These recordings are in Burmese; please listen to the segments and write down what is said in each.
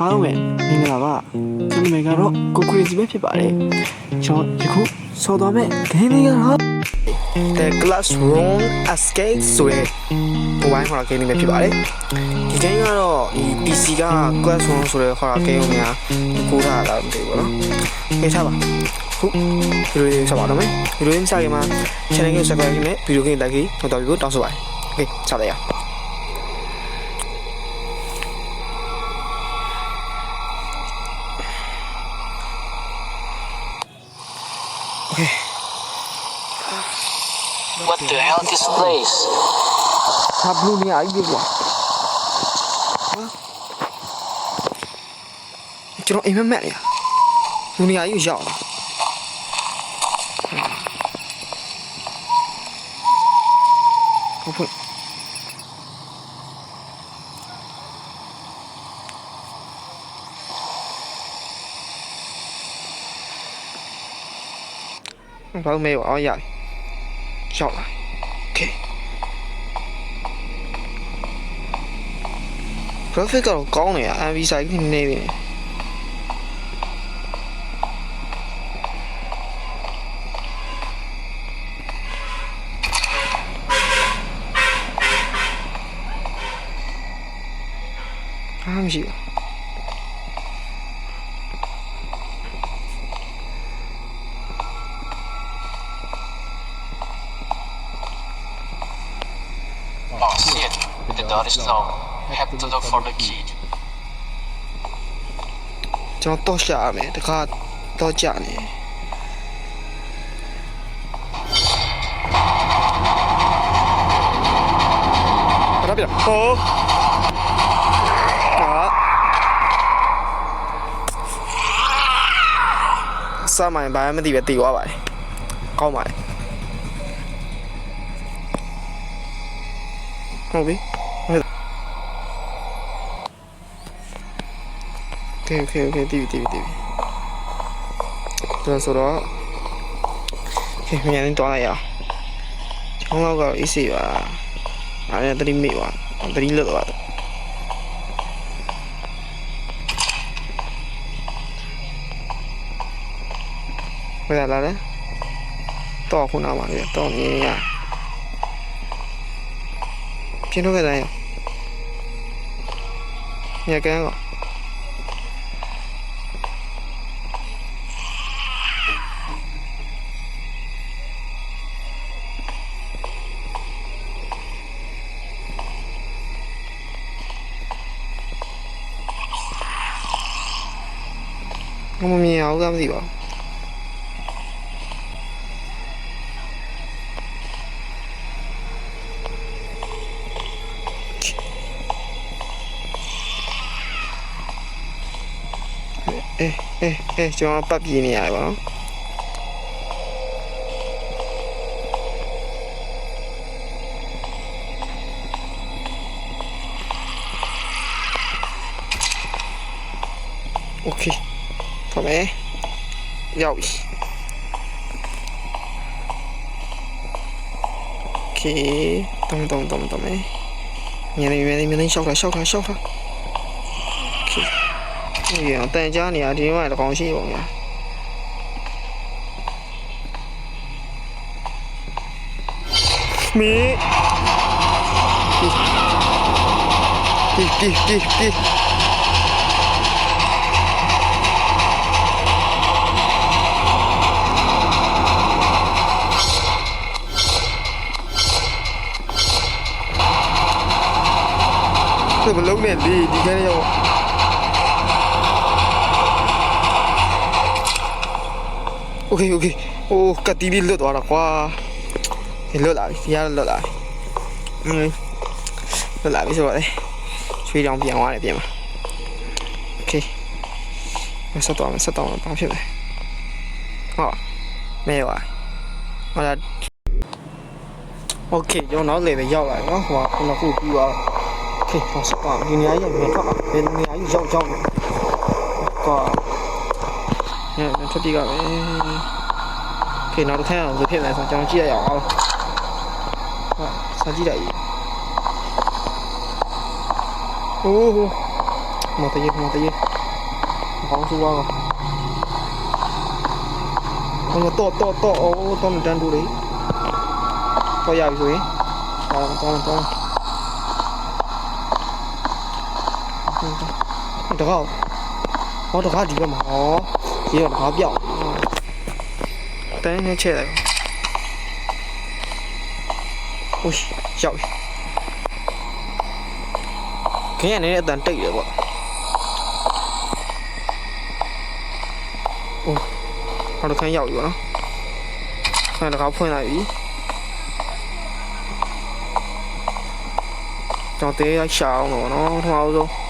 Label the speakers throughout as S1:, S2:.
S1: အားလုံးပဲမင်္ဂလာပါကျွန်တော်မေကတော့ကိုခရီစီပဲဖြစ်ပါတယ်ကျွန်တော်ယခုဆော်သွားမဲ့ဂိမ်းလေးကတော့ The Classroom Escape ဆိုတဲ့ mobile horror game လေးပဲဖြစ်ပါတယ်ဒီ game ကတော့ဒီ PC က Classroom ဆိုတဲ့ horror game ကိုများကိုထားတာမသိဘူးပေါ့နော်ခေထားပါခုဗီဒီယိုလေးဆက်ပါတော့မယ်ဗီဒီယိုလေးစခင်မှာ channel ကို subscribe လုပ်နဲ့ဗီဒီယိုလေးတက်ကြီးတော့တော်ပြီကိုတောင်းဆိုပါတယ်โอเคစလိုက်ရအောင်
S2: What the hell is this place?
S1: ဟာဘလူးနေအကြီးကွာကျွန်တော်အိမ်မက်မက်လေလူနေအကြီးရောက်လာဟုတ်ဖွင့်ဘာလို့မဲရောအောင်ရတယ်ရောက်လာโ Phải mèo bỏ
S2: vậy Chọn lại. Ok. Perfect con này à, vì sao cái này này
S1: ကျွန်တော်တော့ရှာရမယ်တခါတော့ကြနေရပြီဟောကာစမိုင်းဘာမှမသိပဲတည်သွားပါတယ်ကောင်းပါတယ်ဟုတ်ပြီ โอเคโอเคโอเคတီးပြီတီးပြီတီးပြီဒါဆိုတော့โอเคမြန်နေတော့လိုက်ရအောင်ကျောင်းလောက်ကတော့ AC ပါအားရတတိမိပါတတိလွတ်သွားတယ်ဘယ်လာလဲတော့ခုနမှာလေတော့မြင်ရပြင်းတော့ကြတယ်ညကန်းကော အောင်ကမသိပါဘူးအေးအေးအေးကျွန်တော်ပတ်ပြေးနေရတယ်ဗောနော်โอเค ทำไมရောက်ပြီโอเคတုံးတုံးတုံးတုံးမယ်ညနေညနေညနေရှောက်တာရှောက်တာရှောက်တာโอเคဒီအောင်တန်ကြားနေရဒီမှာတကောင်ရှိပုံညာမီဒီဒီဒီဒီ သူမလုံးနဲ့လေဒီခဲရောက်โอเคโอเคโอ้ကတိလေးလွတ်သွားတာကွာဒီလွတ်လာပြီဒီရလွတ်လာပြီอืมလွတ်လာပြီဆိုတော့လေချွေးတောင်ပြန်သွားတယ်ပြန်မှာโอเคဆက်တော့မယ်ဆက်တော့မယ်ဘာဖြစ်လဲဟောမဲပါဟောလာโอเคကျွန်တော်နောက်လေပဲရောက်လာပြီเนาะဟိုကခုနကခုပြီးသွား တော့ โอเคတော့စပါဒီနေရာကြီးမြန်ထွက်ပါဘယ်နေရာကြီးရောက်ရောက်နေကွာညနေထွက်ပြေးကပဲโอเคနောက်တစ်ခါအောင်ဘယ်ဖြစ်လဲဆိုကျွန်တော်ကြည့်ရအောင်အောင်ဟာစာကြည့်လိုက်အိုး မတရေမတရေဘောင်းစူပါကဟိုတော့တော့တော့အိုးတော့တန်းတူလေတော့ရပြီဆိုရင်တော့တော့တော့ တကောက်ဟောတကားဒီဘက်မှာဟောဒီတော့တကားပြောက်တန်းနဲ့ချက်လိုက်ဟိုးရောက်ပြီခင်းရနေတဲ့အတန်တိတ်တယ်ပေါ့အိုးနောက်တစ်ခန်းရောက်ပြီပေါ့နော်ခန်းတကားဖွင့်လိုက်ပြီကျွန်တော်တေးလိုက်ရှာအောင်တော့နော်ပထမဆုံး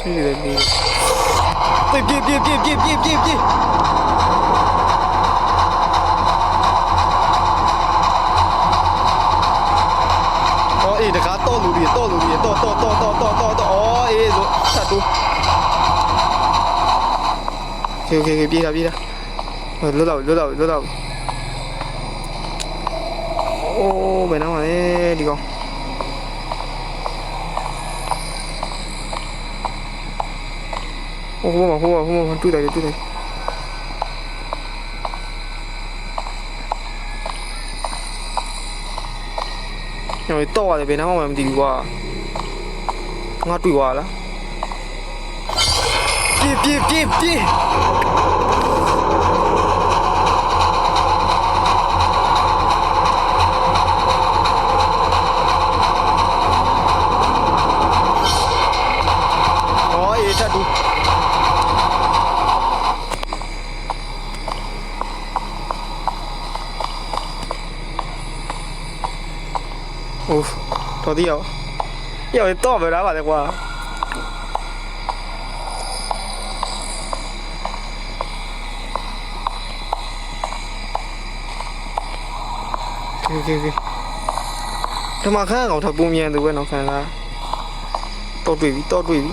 S1: ဆွေးရတယ်လေပြေးပြေးပြေးပြေးပြေးပြေးပြေးပြေးအော်အေးတကားတော့လူတွေတော့လူတွေတော့တော့တော့တော့တော့တော့တော့အော်အေးဆိုဆက်တူโอเคโอเคပြေးတာပြေးတာလွတ်တော့လွတ်တော့လွတ်တော့โอ้ဘယ်တော့မှလဲဒီကောင် ဟိုဟိုမှာဟိုမှာဟိုမှာတွေ့တယ်တွေ့တယ်ညောတော့ရတယ်ဘယ်နှမမှမသိဘူးကွာငါတွေ့ွားလားပြေးပြေးပြေးပြေး တော်သေးရောရောတော့ပဲလားပါလေကွာโอเคโอเคဓမ္မခန်းကောင်ထပ်ပုံမြန်သူပဲနော်ခန်းလားတော့တွေ့ပြီတော့တွေ့ပြီ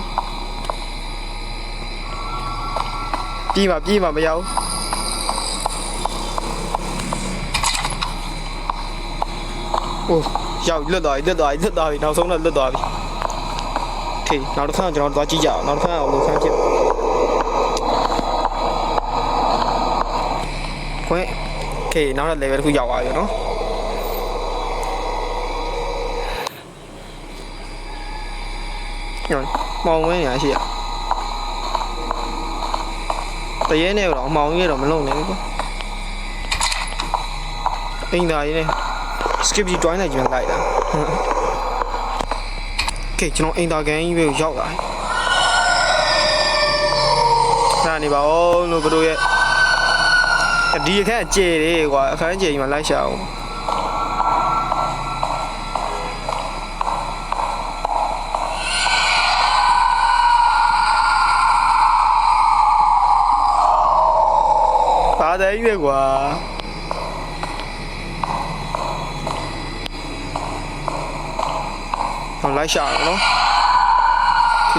S1: ပြေးပါပြေးပါမရဘူးโอ้ ရောက်လွတ်သွားပြီလွတ်သွားပြီလွတ်သွားပြီနောက်ဆုံးတော့လွတ်သွားပြီထိနောက်တစ်ခါကျွန်တော်သွားကြည့်ကြအောင်နောက်တစ်ခါအောင်လို့ဆန်းဖြစ်ခွဲခေနောက်တော့ level တစ်ခုရောက်သွားပြီနော်ညောမောင်ဝင်းရရှိရတရဲနဲ့တော့မောင်ရဲတော့မလုံနိုင်ဘူးအိမ်သားရင်းနဲ့ skip ကြီး join လိုက်ကြလိုက်တာကဲကျွန်တော်အင်းသားကန်ကြီးပဲကိုရောက်လာခဏနေပါဦးလို့ဘတို့ရဲ့ဒီအခန်းကျေတယ်ကွာအခန်းကျေကြီးမှာလိုက်ရှာအောင်ပါတယ်ကြီး ပဲကွာဟောလိုက်ရှာအောင်နော်โอเค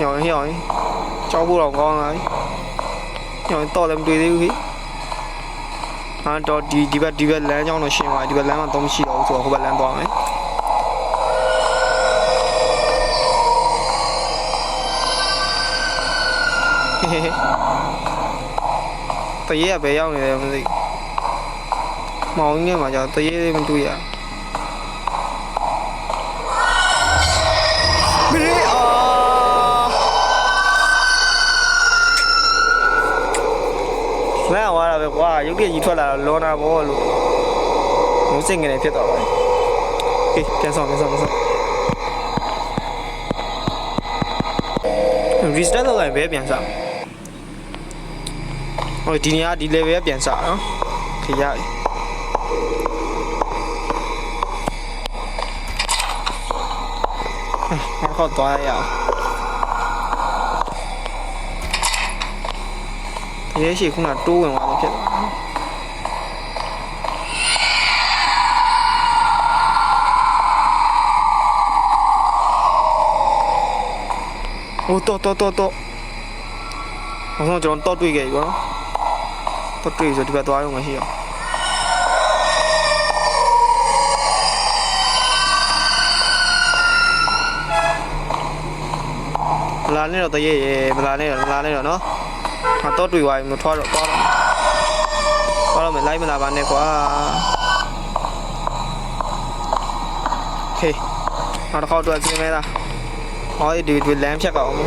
S1: ညောင်ရင်ညောင်ရင်ကြောက်ဖို့တော့ကောင်းလာပြီညောင်ရင်တော့လည်းမတွေ့သေးဘူးခေဟာတော့ဒီဒီဘက်ဒီဘက်လမ်းကြောင်းတော့ရှင်းသွားပြီဒီဘက်လမ်းမှာတော့မရှိတော့ဘူးဆိုတော့ဟိုဘက်လမ်းသွားမယ်ဟေဟေတရေကဘယ်ရောက်နေလဲမသိဘူး မောင်ကြီးနဲ့မှာကြောက်တရေလေးမတွေ့ရမရေအာလမ်းသွားတာပဲကွာရုပ်ပြကြီးထွက်လာတော့လောနာဘောလို့ငုံစင်ငယ်ဖြစ်သွားပါတယ်ဟေးပြန်ဆောင်ပြန်ဆောင်ပြန်ဆောင် restart လုပ်လိုက်ပဲပြန်စားဟိုဒီနေရာဒီ level ကပြန်စားနော်ခရပြီ အဲ့ခေါ်သွားရအောင်ရဲရှိခုနတိုးဝင်သွားလို့ဖြစ်သွားနော်ဟိုတော့တော့တော့တော့အောင်ဆုံးကျွန်တော်တော့တွေ့ခဲ့ပြီဗောနော်တော့တွေ့ဆိုဒီဘက်သွားရုံမရှိအောင် လာနဲ့တော့တရေရေမလာနဲ့တော့မလာနဲ့တော့နော်ငါတော့တွေ့သွားပြီမထွားတော့သွားတော့သွားတော့မလိုက်မလာပါနဲ့ကွာโอเคနောက်တစ်ခေါက်တော့ပြင်မဲလားဟောဒီဒီလမ်းဖြတ်ကောက်အောင်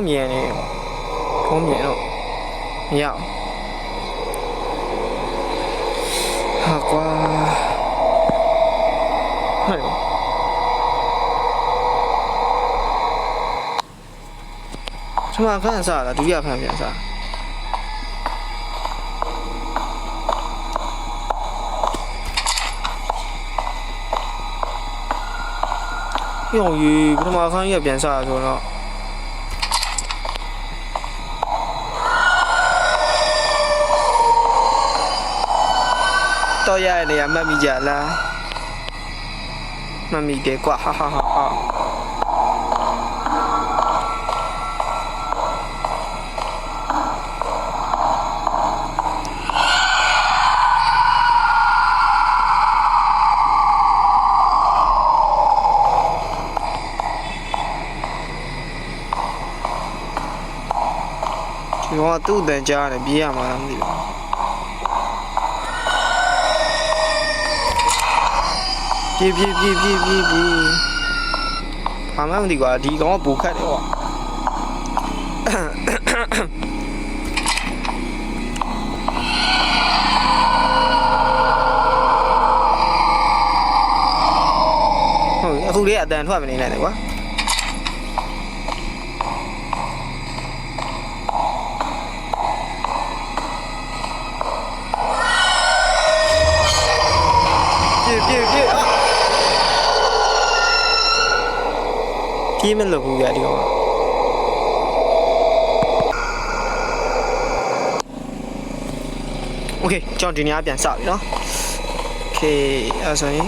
S1: ကကောမြင်နေကောမြင်တော့မရဟာကွာဟဲ့ချမခန်းစားလားဒုတိယခန်းပြန်စားပြောင်းရေပထမခန်းကြီးကပြ ဆိုတော့တော့ရတဲ့နေရာမှတ်မိကြလားမှတ်မိတယ်ကွာဟာဟာဟာဟာဒီကောင်ကသူ့အတန်ကြားတယ်ပြေးရမှာလားမသိဘူး ပြေးပြေးပြေးပြေးပြေးပြေးဘာမှမသိကွာဒီကောင်ကပူခတ်တယ်ကွာဟုတ်ပြီအခုလေးကအတန်ထွက်မနေနဲ့လေကွာ ပြေးပြေးပြေးအာ ပြေးမလို့ဘူးဗျာဒီကောင်ကโอเคကျွန်တော်ဒီနေရာပြန်စပြီเนาะโอเคအဲ့ဆိုရင်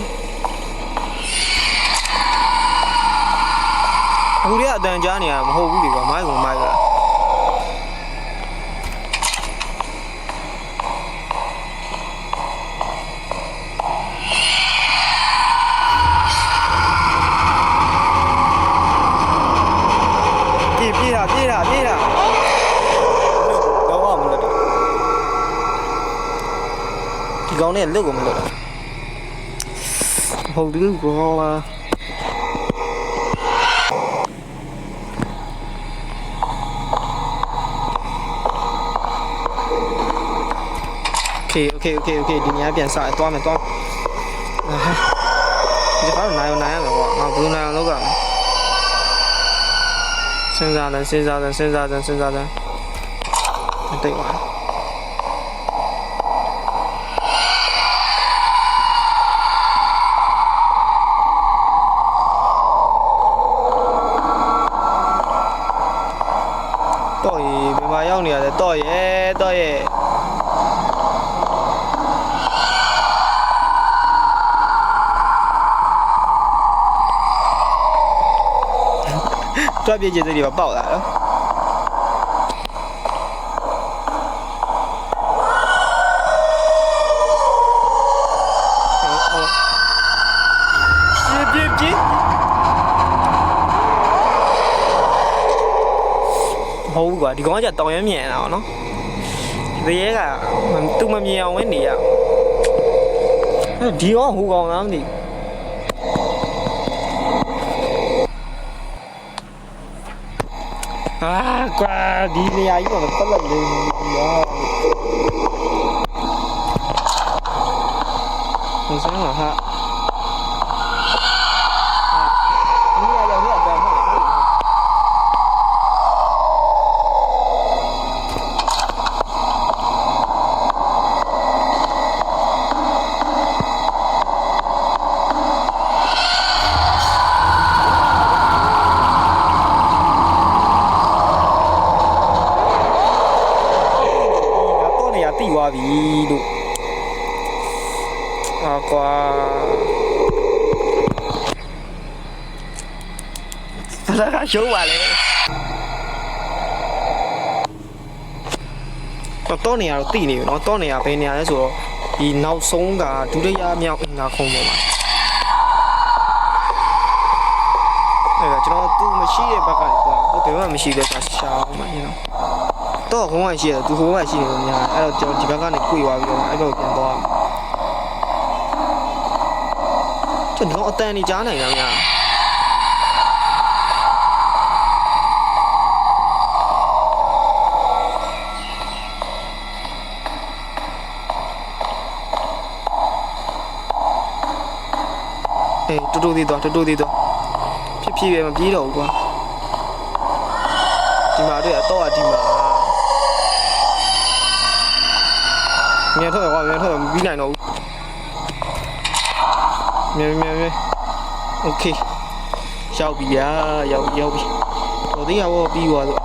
S1: အခုလေးကအတန်ကြားနေရတာမဟုတ်ဘူးလေကွာမိုက်ကမိုက်ကလား ఎందుకు ఉండదు holding gola ok ok ok ok đi nhà biển sợ toan mày toan giờ phải này này là bọn nào bữa nào nó cả sinh ra rồi sinh ra rồi sinh ra rồi sinh ra rồi tỉnh quá. ရောက်နေရလဲတော့ရေတော့ရေတွက်ပြည့်ကျတဲ့တွေပါပေါက်လာတော့ပြည့်ပြည့်ပြည့်ဟုတ်ဘူး ကွာဒီကောင်ကကြာတောင်ရမ်းမြန်လာအောင်နော်ဒီရဲကသူမမြင်အောင်ဝင်နေရဒီကောင်ဟူကောင်လားမသိဘူး Ah, qua đi đi ấy mà có lần đi đó. Mình sẽ là ha. Đi ra đâu đi ở đâu mà. ငါတော့နေရတိ သွား သွားပြီလို့အာကွာဒါကရုံးပါလေတော့တော့နေရတော့တည်နေပြီเนาะတော့နေရဘယ်နေရလဲဆိုတော့ဒီနောက်ဆုံးကဒုတိယမြောက်အင်္ဂါခုံပေါ်မှာအဲ့ဒါကျွန်တော်သူမရှိတဲ့ဘက်ကနေသွားဟိုဘယ်မှမရှိတဲ့ကရှာအောင်မှာည တော့ဟိုကရှိရတယ်သူဟိုကရှိနေလို့များအဲ့တော့ကျွန်တော်ဒီဘက်ကနေကြွေသွားပြီးတော့အဲ့ဘက်ကိုပြန်သွားကျွန်တော်အတန်နေကြားနိုင်တာများအေးတူတူသေးသွားတူတူသေးသွားဖြစ်ဖြစ်ပဲမပြေးတော့ဘူးကွာဒီမှာတွေ့တော့ဒီမှာ မြန်ထွက်ကွာမြန်ထွက်မပြီးနိုင်တော့ဘူးမြန်မြန်မြန်โอเคရောက်ပြီရာရောက်ရောက်ပြီတော်သေးရဘောပြီးသွားတော့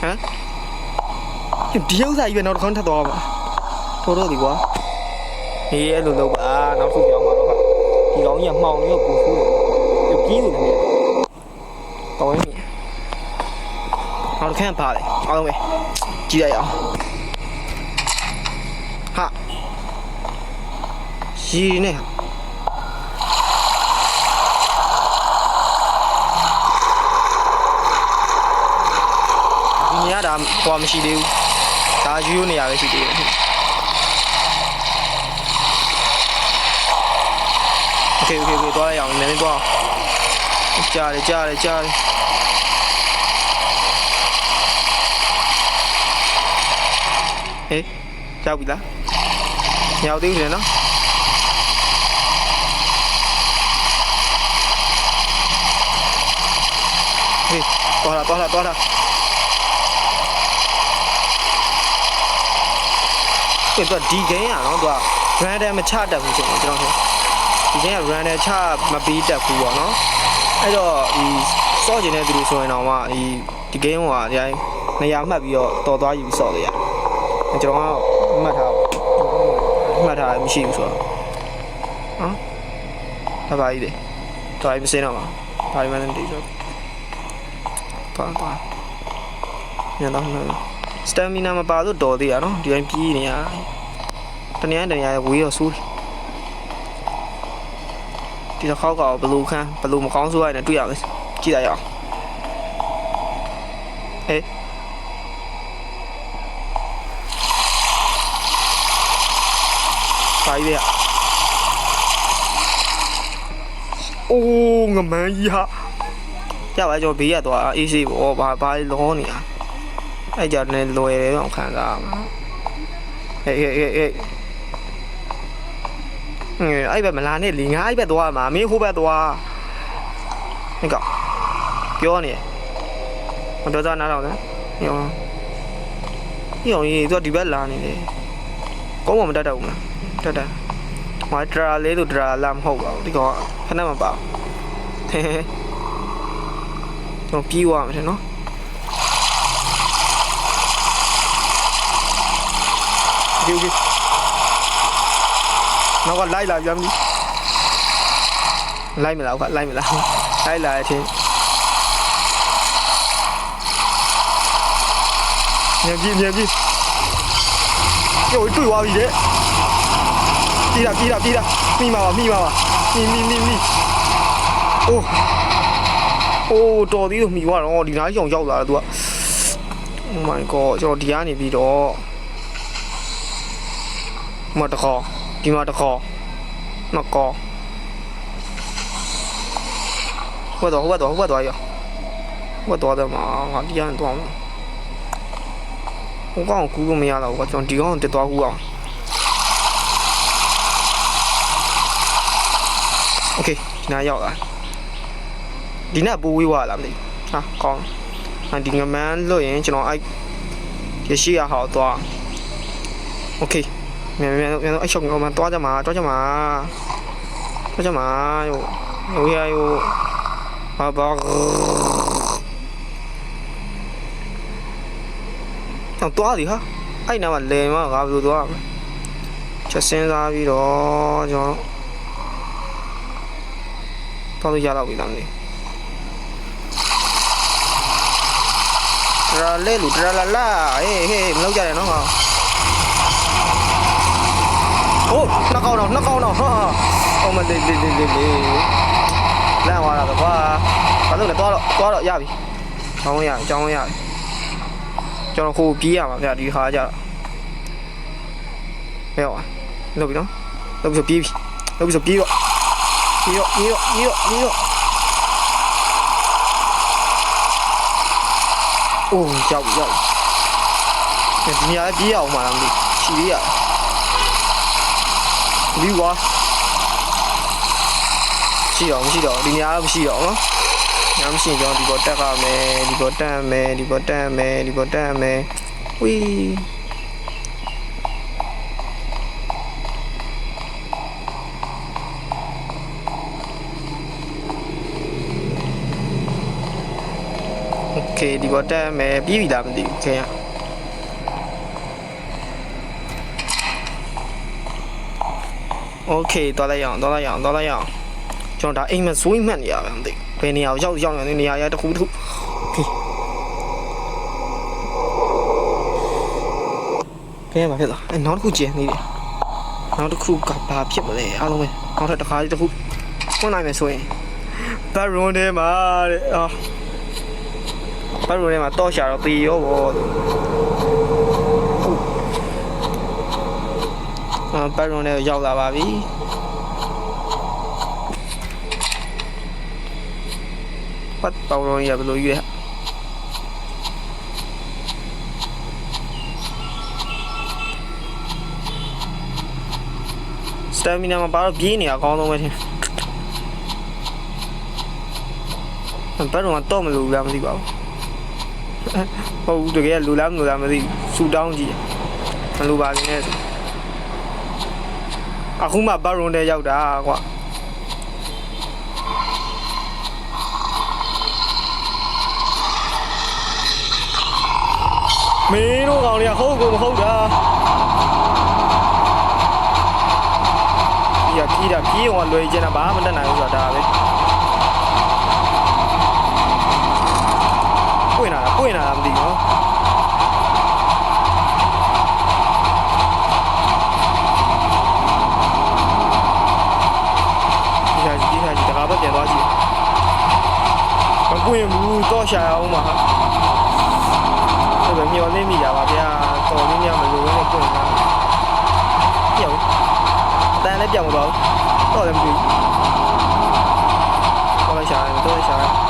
S1: ဟမ်ဒီဥစ္စာကြီးပဲနောက်တစ်ခေါက်ထပ်သွားပါထိုးတော့ဒီကွာ အေးအဲ့လိုလုပ်ပါနောက်ဆုံးပြောင်းပါတော့ခါဒီကောင်ကြီးကမှောင်နေတော့ပူဆိုးတယ်ပြင်းနေတယ်မြတ်တော်ရင်နောက်တစ်ခါပါလေအားလုံးပဲကြည့်ရအောင် ရီနေဒီနေရာဒါဟိုမရှိသေးဘူးဒါယူနေရပဲရှိသေးတယ် โอเคโอเคโอเคသွားရအောင်နည်းနည်းသွားကြားတယ်ကြားတယ်ကြားတယ်ဟေးရောက်ပြီလားမရောက်သေးဘူးလေနော် ဟေးသွားလာသွားလာသွားလာဟေးတော့ဒီ game อ่ะเนาะသူက random မချတတ်ဘူးကျွန်တော်ကျွန်တော် ဒီချိန်က run နဲ့ချမပေးတတ်ဘူးပေါ့နော်အဲ့တော့ဒီစော့ကျင်တဲ့သူတွေဆိုရင်တော့မှဒီဒီ game ကဒီတိုင်းနေရာမှတ်ပြီးတော့တော်သွားယူပြီးစော့လို့ရကျွန်တော်ကမှတ်ထားမှတ်ထားမရှိဘူးဆိုတော့ဟမ်ဘာပါကြီးလေတော်ရင်မစင်းတော့မှာဘာမှမသိဘူး ပါပါညတော့စတမီနာမပါလို့တော်သေးရနော်ဒီတိုင်းပြေးနေရတနည်းတနည်းဝေးတော့ဆူးတယ်ဒီတစ်ခေါက်ကဘလူးခန်းဘလူးမကောင်းဆိုးရနေတွေ့ရမယ်ကြည့်လိုက်ရအောင်ဟေးပါရွေးရအိုးငမန်းကြီးဟာ ကြပါကျွန်တော်ဘေးရသွားအေးစေးပေါ့ဘာဘာလောနေတာအဲ့ကြတယ်လွယ်တယ်တော့ခံစားရမှာဟေးဟေးဟေးဟေးဟင်းအဲ့ဘက်မလာနဲ့လီငါအဲ့ဘက်သွားမှာမင်းဟိုဘက်သွားဟင်ကောပြောနေမတော်ကြနားတော့လေညောညောကြီးသူကဒီဘက်လာနေတယ်ကောင်းမှမတတ်တော့ဘူးမလားတတ်တယ်ဟိုဒရာလေးတို့ဒရာလာမဟုတ်ပါဘူးဒီကောင်ဖက်နဲ့မပါဟဲဟဲ ကျွန်တော်ပြေးသွားမယ်နော်ဒီဒီနောက်ကလိုက်လာပြန်ပြီလိုက်မလားကွာလိုက်မလားလိုက်လာတဲ့အချင်းညပြင်းညပြင်းကျိုးတွေ့သွားပြီတဲ့ပြေးတာပြေးတာပြေးတာမိမှာပါမိမှာပါမိမိမိမိအိုး အိုးတော်သေးလို့မိသွားတော့ဒီနားကြောင်ရောက်လာတယ် तू က Oh my god ကျွန်တော်ဒီကနေပြီးတော့မတခေါ်ဒီမှာတခေါ်မကောဟိုတော့ဟိုတော့ဟိုတော့ရဟိုတော့တယ်မှာငါဒီကနေတော့ဟိုကောင်ကူလို့မရတော့ဘူးကျွန်တော်ဒီကောင်တက်သွားကူအောင်โอเคဒီနားရောက်လာ ဒီနားပိုးဝေးသွားလားမသိဘူးဟာကောင်းအဒီငမန်းလို့ရင်ကျွန်တော်အဲ့ရရှိရဟောသွားโอเค မြန်မြန်မြန်အဲ့ရှောက်ကောင်မတွားကြမှာတွားကြမှာတွားကြမှာယိုယိုရယိုဘာဘာတော့တွားလीဟာ အဲ့နားမှာလဲမှာငါဘယ်လိုသွားမလဲချက်စင်းစားပြီးတော့ကျွန်တော်တော့လို့ရတော့ပြီလားမသိဘူး ရာလဲလူဒရာလာလာဟေးဟေးမလောက်ကြတယ်နော်ငါဟိုးနှကောင်းတော့နှကောင်းတော့ဟာအော်မလေးလေးလေးလေးလန့်သွားတာကွာဘာလို့လဲသွားတော့သွားတော့ရပြီကျောင်းရကျောင်းရကျွန်တော်ခိုးပြေးရမှာဗျာဒီဟာကြမရောက်ပါလောက်ပြီနော်လောက်ပြီဆိုပြေးပြီလောက်ပြီဆိုပြေးတော့ပြေးတော့ပြေးတော့ပြေးတော့ပြေးတော့ အိုးကြောက်ပြီကြောက်ပြီဒီနေရာပြေးရအောင်မှာလားမသိချီလေးရတယ်ဒီကွာရှိတော့မရှိတော့ဒီနေရာတော့မရှိတော့နော်ညမရှိရင်ကျွန်တော်ဒီပေါ်တက်ရမယ်ဒီပေါ်တက်ရမယ်ဒီပေါ်တက်ရမယ်ဒီပေါ်တက်ရမယ်ဝီး โอเคဒီပေါ်တက်ရမယ်ပြီးပြီလားမသိဘူးခင်ဗျโอเคသွားလိုက်ရအောင်သွားလိုက်ရအောင်သွားလိုက်ရအောင်ကျွန်တော်ဒါအိမ်မဇွေးမှတ်နေရပါမသိဘူးဘယ်နေရာကိုရောက်ရောက်နေနေရာရတစ်ခုတစ်ခုโอเคကဲမှာဖြစ်သွားအဲနောက်တစ်ခုကျန်နေတယ်နောက်တစ်ခုကဘာဖြစ်မလဲအားလုံးပဲနောက်ထပ်တစ်ခါလေးတစ်ခုဖွင့်နိုင်မယ်ဆိုရင်ဘတ်ရွန်ထဲမှာတဲ့အာ ဘတ်ရွန်ထဲမှာတော့ရှာတော့ပြီးရောဗောအာဘတ်ရွန်ထဲကိုရောက်လာပါပြီပတ်ပေါင်းရဘယ်လိုကြီးလဲစတမီနာမှာပါတော့ပြေးနေရအကောင်းဆုံးပဲထင်ဘတ်ရွန်ကတော့မလို့လားမသိပါဘူး ဟုတ်ဘူးတကယ်လူလားမလူလားမသိဘူးဆူတောင်းကြည့်မလူပါခင်နဲ့ဆိုအခုမှဘတ်ရွန်ထဲရောက်တာကွာမင်းတို့ကောင်တွေကဟုတ်ကိုမဟုတ်တာဒီကပြေးတာပြေးအောင်လွယ်ချင်တာဘာမှမတတ်နိုင်ဘူးဆိုတာဒါပဲ ပွင့်လာတာပွင့်လာတာမသိဘူးနော်ဒီဟာဒီဟာဒီတကားပဲပြန်သွားကြည့်မပွင့်ဘူးတော့ရှာအောင်ပါဟာအဲ့ဒါမျောလင်းမိကြပါဗျာတော်လေးများမလိုဘဲနဲ့ပွင့်တာပြောင်းအတန်လည်းပြောင်းမသွားဘူးတော့လည်းမပြီးတော့လည်းရှာတယ်တော့လည်းရှာ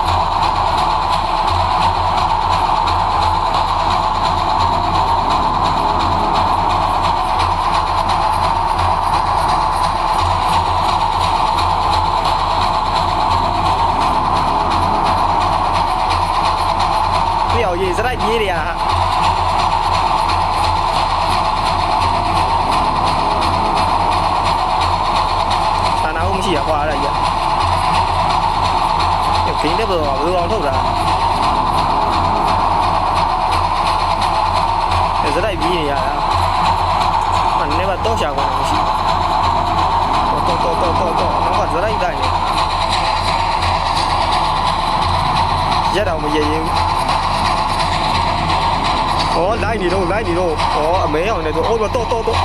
S1: က်ရေးစရိုက်ပြေးနေရတာဟာသာနာဦးမရှိရကွာအဲ့ဒါကြီးကခင်းတဲ့ဘယ်လိုဘယ်လိုအောင်ထုတ်တာအဲ့စရိုက်ပြေးနေရတာမနေ့ကတော့ရှာကွာမရှိတော့တော့တော့တော့တော့တော့စရိုက်တိုင်းရက်တော့မရရင်ဘူး ဩလိုက်နေတော့လိုက်နေတော့ဩအမဲအောင်နေတော့ဩတော့တော့တော့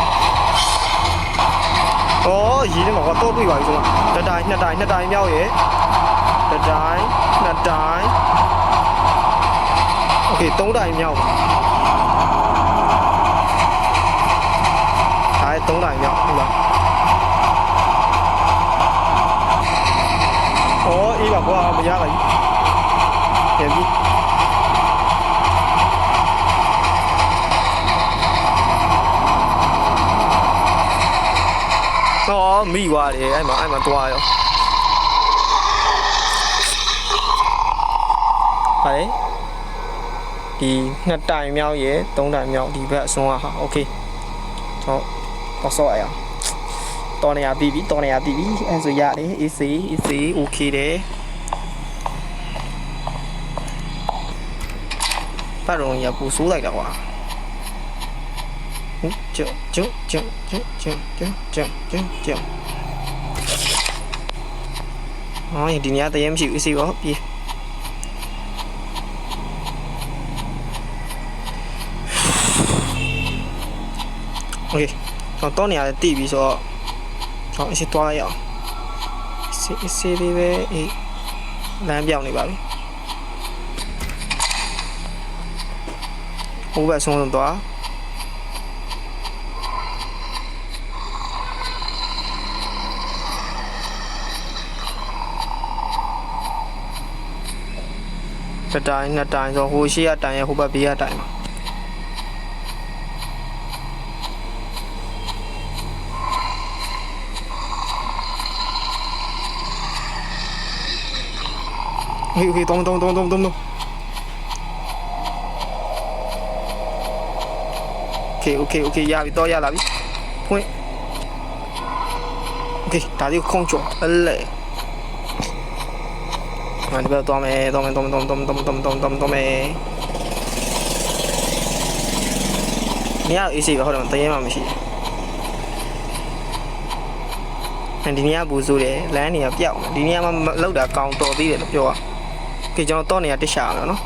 S1: ဩရင်းနေမှာကတော့တွေ့ပါပြီဆိုတော့တတိုင်းနှစ်တိုင်းနှစ်တိုင်းမြောက်ရဲ့တတိုင်းနှစ်တိုင်းโอเคသုံးတိုင်းမြောက်ပါဒါသုံးတိုင်းမြောက်ဟုတ်လားဩအေးပါကွာမရပါဘူးပြန်ပြီ ဟောမိသွားတယ်အဲ့မှာအဲ့မှာတွားရောဟာလေဒီနှစ်တိုင်မြောက်ရယ်သုံးတိုင်မြောက်ဒီဘက်အစွန်းကဟာโอเคတော့တော့ဆော့ရအောင်တော်နေရပြီပြီတော်နေရပြီပြီအဲ့ဆိုရတယ် AC AC โอเคတယ်ပတ်ရုံရပူဆိုးလိုက်တာကွာ ကျုံကျုံ ကျုံကျုံကျုံကျုံကျုံကျုံကျုံဟောဒီညတည်းမရှိဘူးစီရောပြေးโอเคတော့တော့နေရာလည်းတည်ပြီဆိုတော့ကျွန်တော်အစီသွားလိုက်ရအောင်စီအစီလေးပဲအေးလမ်းပြောင်းနေပါပြီဟိုဘက်ဆုံးဆုံးသွား တတိုင်းနှစ်တိုင်းဆိုဟိုရှေ့ကတိုင်းရဟိုဘက်ဘေးကတိုင်းပါဟေးဟေးတုံးတုံးတုံးတုံးတုံး ok ok ok ya bị to ya là bị quên ok ta đi không chỗ lệ မှန်ဒီဘက်သွားမယ်သွားမယ်သွားမယ်သွားမယ်သွားမယ်သွားမယ်သွားမယ်သွားမယ်သွားမယ်မရအေးစိပဲဟုတ်တယ်တရေမှမရှိဘူးဒီနေရာဘူးဆိုးတယ်လမ်းနေရာပြောက်ဒီနေရာမှာလောက်တာကောင်တော်သေးတယ်လို့ပြောရကေကျွန်တော်တော့နေရာတက်ရှာရမယ်နော်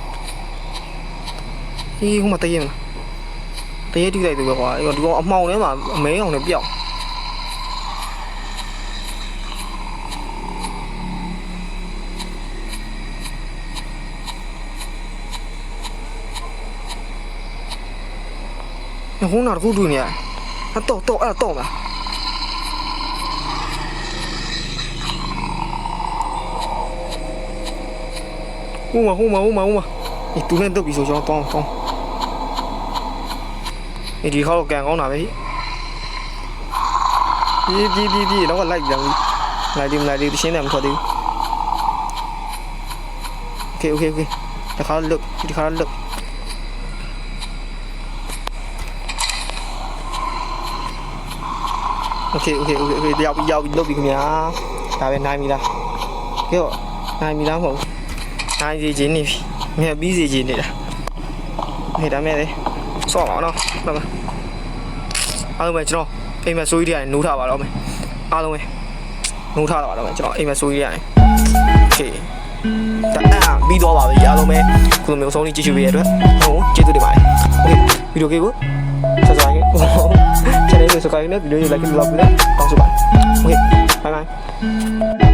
S1: အေးဟိုမှာတရေမလားတရေတူလိုက်သူပဲကွာဒီတော့အမှောင်ထဲမှာအမဲအောင်နဲ့ပြောက် နှခုံးနာတစ်ခုတွေ့နေရအတော့တော့အဲ့တော့မလားဟိုမှာဟိုမှာဟိုမှာဟိုမှာအေးသူနဲ့တုတ်ပြီဆိုကျွန်တော်တောင်းတောင်းအေးဒီခေါက်ကန်ကောင်းတာပဲပြေးပြေးပြေးပြေးတော့လိုက်ပြန်ပြီလိုက်ဒီမလိုက်ဒီရှင်းတယ်မခေါ်သေးဘူး okay okay okay ဒီခါလွတ်ဒီခါလွတ် โอเคโอเคโอเคโอเคရောက်ပြီရောက်ပြီလုပ်ပြီခင်ဗျာဒါပဲနိုင်ပြီလားကဲတော့နိုင်ပြီလားမဟုတ်ဘူးနိုင်စီခြင်းနေပြီမြက်ပြီးစီခြင်းနေတာဟဲ့ဒါမဲ့လေဆော့ပါတော့ဘာမအားလုံးပဲကျွန်တော်အိမ်မဆိုးကြီးတွေကနေနိုးထားပါတော့မယ်အားလုံးပဲနိုးထားတာပါတော့မယ်ကျွန်တော်အိမ်မဆိုးကြီးတွေကနေโอเคဒါအာပြီးတော့ပါပြီအားလုံးပဲခုလိုမျိုးဆုံးလေးကြည့်ရှုပေးရတဲ့အတွက်ဟုတ်ကျေးဇူးတင်ပါတယ်โอเคဗီဒီယိုကေကို subscribe suka ini videonya like dan subscribe langsung bye oke bye bye